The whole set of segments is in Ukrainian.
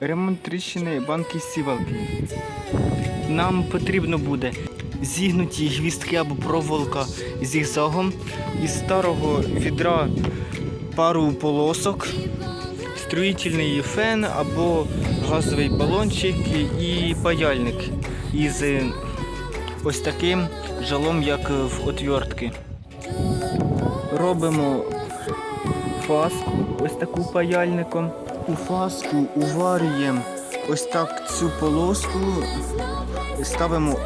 Ремонт тріщини банки сівалки. Нам потрібно буде зігнуті гвістки або проволока зігзагом із старого відра пару полосок, строїтельний фен або газовий балончик і паяльник із ось таким жалом, як в отвертки. Робимо фаску, ось таку паяльником. У фаску уварюємо ось так цю полоску, ставимо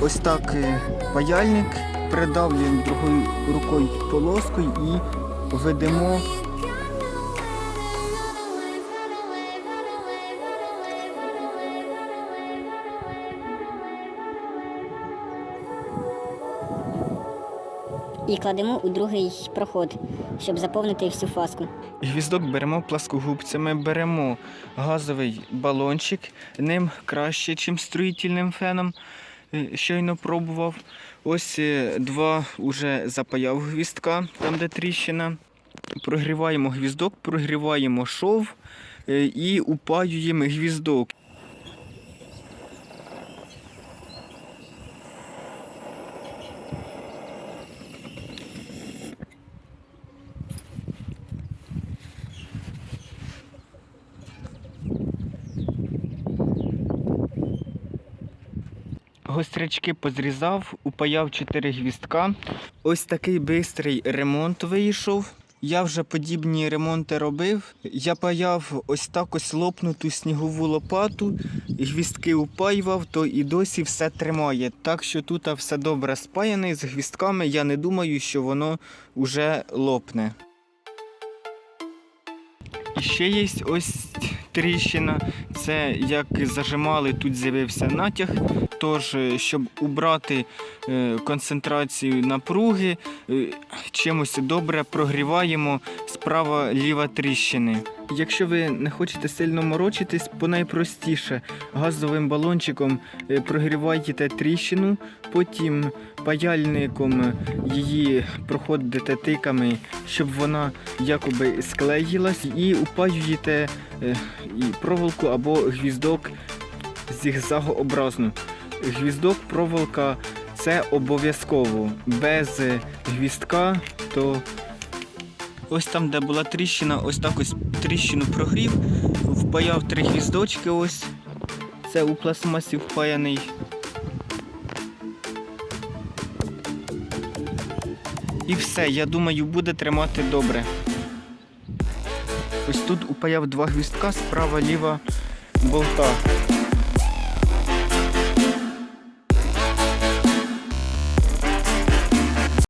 ось так е, паяльник, придавлюємо другою рукою полоску і ведемо. І кладемо у другий проход, щоб заповнити всю фаску. Гвіздок беремо пласкогубцями, беремо газовий балончик, ним краще, ніж строїтельним феном. Е, Щойно пробував. Ось е, два уже запаяв гвіздка, там де тріщина. Прогріваємо гвіздок, прогріваємо шов е, і упаюємо гвіздок. Гострячки позрізав, упаяв 4 гвіздка. Ось такий бистрий ремонт вийшов. Я вже подібні ремонти робив. Я паяв ось так ось лопнуту снігову лопату, і гвіздки упаював, то і досі все тримає. Так що тут все добре спаяне з гвіздками. Я не думаю, що воно вже лопне. Ще є ось тріщина. Це як зажимали, тут з'явився натяг. Тож, е, щоб убрати е, концентрацію напруги, е, чимось добре прогріваємо справа-ліва тріщини. Якщо ви не хочете сильно морочитись, по найпростіше газовим балончиком е, прогріваєте тріщину, потім паяльником її проходите тиками, щоб вона якоби склеїлась, і упаюєте е, проволоку або гвіздок зігзагообразно. Гвіздок, проволока це обов'язково. Без гвіздка, то ось там, де була тріщина, ось так ось тріщину прогрів, впаяв три гвіздочки ось. Це у пластмасі впаяний. І все, я думаю, буде тримати добре. Ось тут упаяв два гвіздка, справа ліва болта.